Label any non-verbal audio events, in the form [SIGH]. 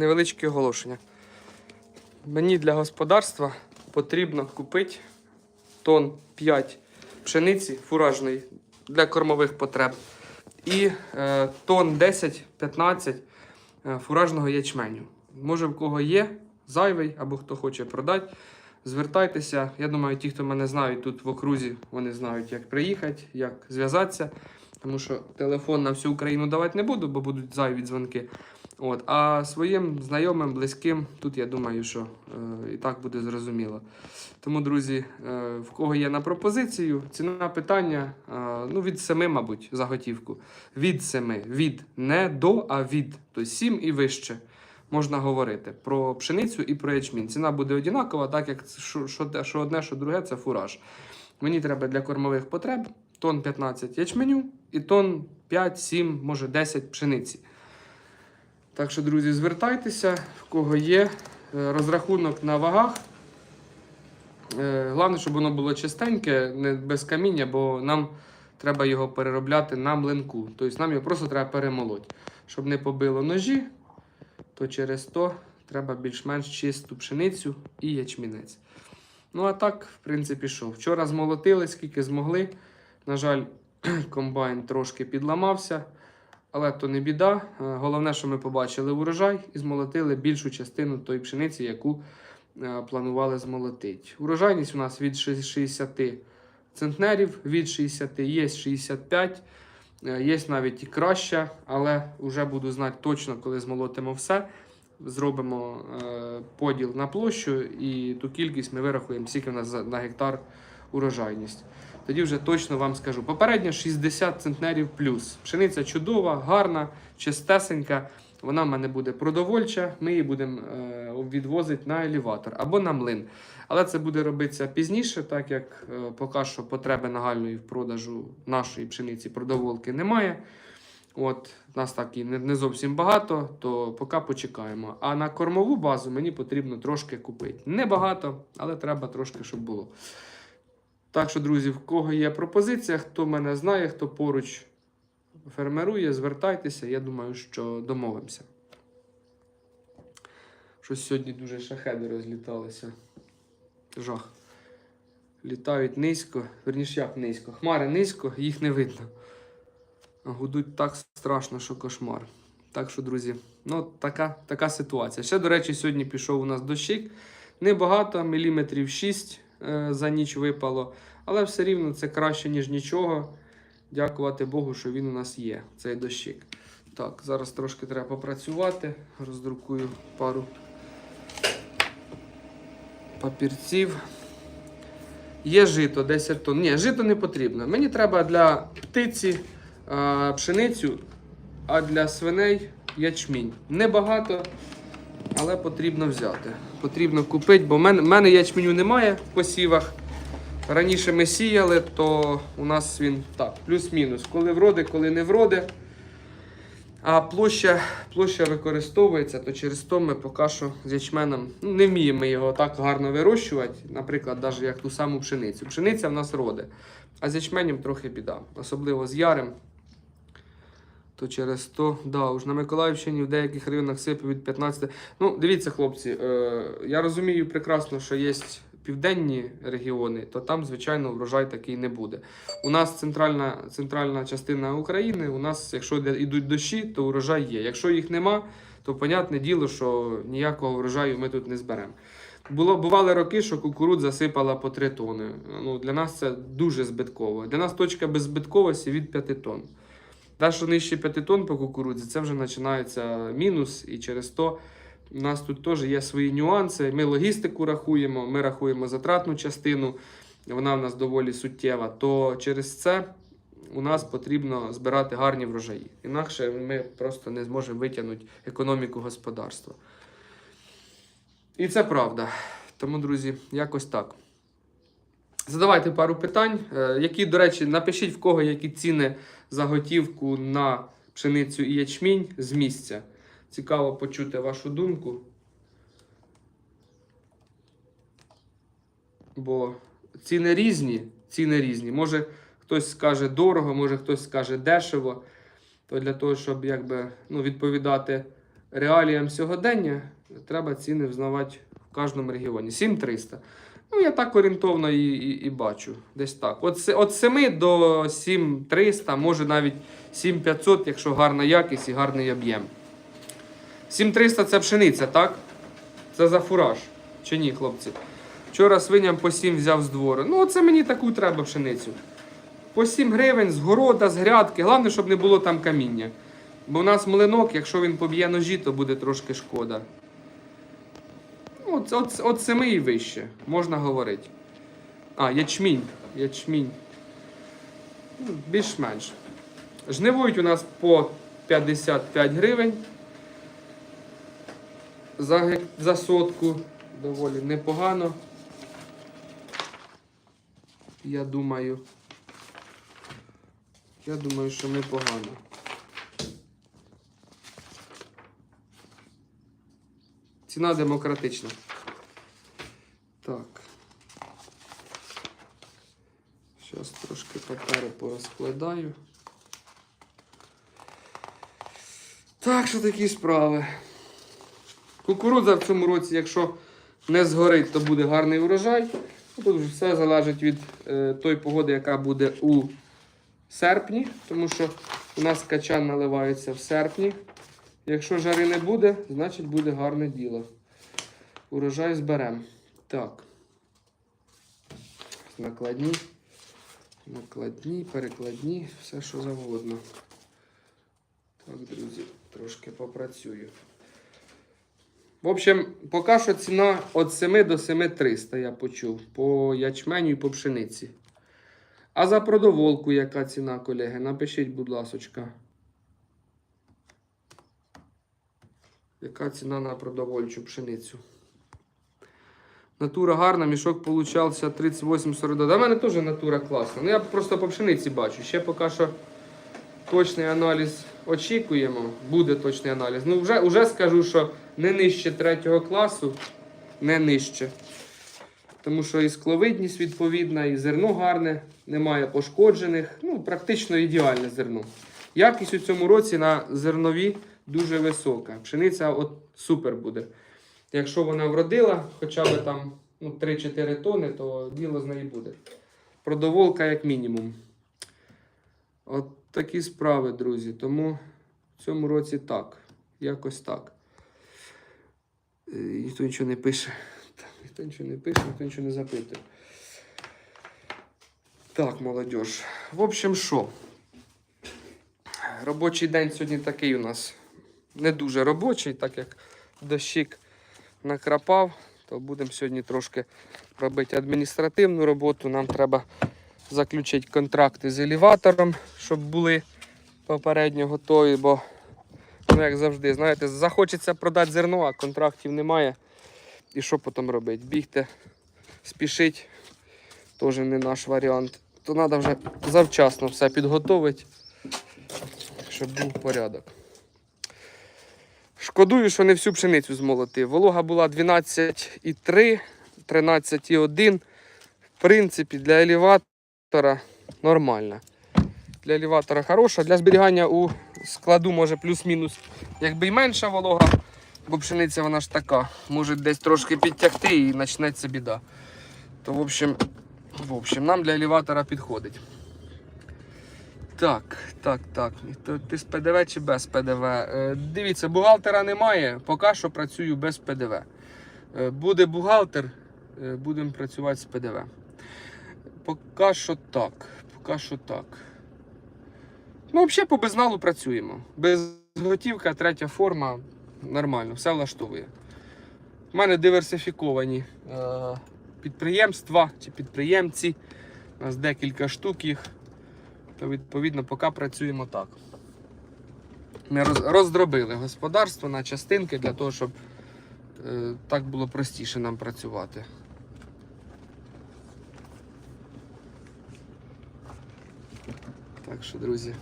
невеличке оголошення. Мені для господарства потрібно купити тонн 5 пшениці фуражної для кормових потреб і е, тонн 10-15 е, фуражного ячменю. Може, в кого є зайвий або хто хоче продати, звертайтеся. Я думаю, ті, хто мене знають тут в окрузі, вони знають, як приїхати, як зв'язатися. Тому що телефон на всю Україну давати не буду, бо будуть зайві дзвонки. От, а своїм знайомим, близьким, тут я думаю, що е, і так буде зрозуміло. Тому, друзі, е, в кого є на пропозицію, ціна питання е, ну, від 7, мабуть, за готівку. Від 7. Від не до, а від. Тобто 7 і вище можна говорити про пшеницю і про ячмінь. Ціна буде одинакова, так як що, що одне, що друге це фураж. Мені треба для кормових потреб тон 15 ячменю і тон 5, 7, може 10 пшениці. Так що, друзі, звертайтеся, в кого є е, розрахунок на вагах. Е, Головне, щоб воно було чистеньке, не без каміння, бо нам треба його переробляти на млинку. Тобто нам його просто треба перемолоти. Щоб не побило ножі, то через то треба більш-менш чисту пшеницю і ячмінець. Ну, а так, в принципі, що. Вчора змолотили, скільки змогли. На жаль, [CLEARS THROAT] комбайн трошки підламався, але то не біда. Е, Головне, що ми побачили урожай і змолотили більшу частину тої пшениці, яку е, планували змолотити. Урожайність у нас від 60 центнерів, від 60 є 65. Е, Є навіть і краща, але вже буду знати точно, коли змолотимо все. Зробимо поділ на площу і ту кількість ми вирахуємо, скільки в нас на гектар урожайність. Тоді вже точно вам скажу. Попередньо 60 центнерів плюс. Пшениця чудова, гарна, чистесенька. Вона в мене буде продовольча. Ми її будемо е, відвозити на елеватор або на млин. Але це буде робитися пізніше, так як е, поки що потреби нагальної в продажу нашої пшениці продоволки немає. От, нас так і не, не зовсім багато, то поки почекаємо. А на кормову базу мені потрібно трошки купити. Небагато, але треба трошки, щоб було. Так що, друзі, в кого є пропозиція, хто мене знає, хто поруч фермерує, звертайтеся. Я думаю, що домовимося. Щось сьогодні дуже шахеди розліталися. Жах. Літають низько, верніше як низько. Хмари низько, їх не видно. Гудуть так страшно, що кошмар. Так що, друзі, ну така, така ситуація. Ще, до речі, сьогодні пішов у нас дощик. Небагато, міліметрів 6 е, за ніч випало, але все рівно це краще, ніж нічого. Дякувати Богу, що він у нас є, цей дощик. Так, зараз трошки треба попрацювати. Роздрукую пару папірців. Є жито 10 тонн. Ні, жито не потрібно. Мені треба для птиці а, пшеницю, а для свиней ячмінь. Небагато, але потрібно взяти. Потрібно купити, бо в мене, мене ячменю немає в посівах. Раніше ми сіяли, то у нас він так, плюс-мінус. Коли вроде, коли не вроде. А площа, площа використовується, то через то ми поки що з ячменом ну, не вміємо його так гарно вирощувати, наприклад, навіть як ту саму пшеницю. Пшениця в нас роде, а з ячменем трохи біда, особливо з ярем. То через то, да, уж на Миколаївщині в деяких районах сипе від 15. Ну, дивіться, хлопці, е, я розумію прекрасно, що є південні регіони, то там, звичайно, врожай такий не буде. У нас центральна, центральна частина України, у нас, якщо йдуть дощі, то урожай є. Якщо їх нема, то понятне діло, що ніякого врожаю ми тут не зберемо. Було, бували роки, що кукурудза засипала по 3 тони. Ну, для нас це дуже збитково. Для нас точка беззбитковості від 5 тонн. Те, що нижче 5 тонн по кукурудзі, це вже починається мінус, і через то у нас тут теж є свої нюанси. Ми логістику рахуємо, ми рахуємо затратну частину, вона в нас доволі суттєва. То через це у нас потрібно збирати гарні врожаї. Інакше ми просто не зможемо витягнути економіку господарства. І це правда. Тому, друзі, якось так. Задавайте пару питань. Е, Які, до речі, напишіть в кого які ціни за готівку на пшеницю і ячмінь з місця. Цікаво почути вашу думку. Бо ціни різні, ціни різні. Може хтось скаже дорого, може хтось скаже дешево. То для того, щоб якби, ну, відповідати реаліям сьогодення треба ціни взнавати в кожному регіоні. 7300. Ну, я так орієнтовно і, і, і бачу. Десь так. От, от 7 до 7300, може навіть 7500, якщо гарна якість і гарний об'єм. 7300 це пшениця, так? Це за фураж. Чи ні, хлопці? Вчора свиням по 7 взяв з двору. Ну, оце мені таку треба пшеницю. По 7 гривень з города, з грядки. Головне, щоб не було там каміння. Бо в нас млинок, якщо він поб'є ножі, то буде трошки шкода. Ну, От, от, от 7 і вище, можна говорити. А, ячмінь. Ячмінь. Ну, Більш-менш. Жнивують у нас по 55 гривень. За, за сотку. Доволі непогано. Я думаю. Я думаю, що непогано. Ціна демократична. Так. Зараз трошки папери порозкладаю. Так, що такі справи. Кукурудза в цьому році, якщо не згорить, то буде гарний урожай. Ну, Тут вже все залежить від е, тої погоди, яка буде у серпні, тому що у нас качан наливається в серпні. Якщо жари не буде, значить буде гарне діло. Урожай зберемо. Так. Накладні, накладні, перекладні, все що завгодно. Так, друзі, трошки попрацюю. В общем, поки що ціна від 7 до 7300 я почув по ячменю і по пшениці. А за продоволку яка ціна, колеги? Напишіть, будь ласочка. Яка ціна на продовольчу пшеницю? Натура гарна, мішок получався 38,42. Да, в мене теж натура класна. Ну я просто по пшениці бачу. Ще поки що точний аналіз очікуємо. Буде точний аналіз. Ну, вже, вже скажу, що не нижче третього класу, не нижче. Тому що і скловидність відповідна, і зерно гарне, немає пошкоджених. Ну, практично ідеальне зерно. Якість у цьому році на зернові дуже висока. Пшениця от супер буде. Якщо вона вродила хоча б там ну, 3-4 тони, то діло з неї буде. Продоволка як мінімум. От такі справи, друзі. Тому в цьому році так. Якось так. Е, Ніхто нічого не пише. Ніхто нічого не пише, ніхто нічого не запитує. Так, молодь. В общем, що? Робочий день сьогодні такий у нас не дуже робочий, так як дощик накрапав, то будемо сьогодні трошки робити адміністративну роботу. Нам треба заключити контракти з елеватором, щоб були попередньо готові, бо, ну, як завжди, знаєте, захочеться продати зерно, а контрактів немає. І що потім робити? Бігти, спішити, теж не наш варіант. То треба вже завчасно все підготовити, щоб був порядок. Шкодую, що не всю пшеницю змолотив. Волога була 12,3, 13,1. В принципі, для елеватора нормальна. Для елеватора хороша. Для зберігання у складу може плюс-мінус, якби й менша волога, бо пшениця вона ж така. Може десь трошки підтягти і почнеться біда. То, в общем, в общем, нам для елеватора підходить. Так, так, так. Ти з ПДВ чи без ПДВ? Е, дивіться, бухгалтера немає, поки що працюю без ПДВ. Е, буде бухгалтер, е, будемо працювати з ПДВ. Поки що так. Поки що так. Ну, взагалі по безналу працюємо. Безготівка, третя форма. Нормально, все влаштовує. У мене диверсифіковані підприємства чи підприємці. У нас декілька штук їх. То відповідно поки працюємо так. Ми роз- роздробили господарство на частинки для того, щоб е, так було простіше нам працювати. Так що, друзі,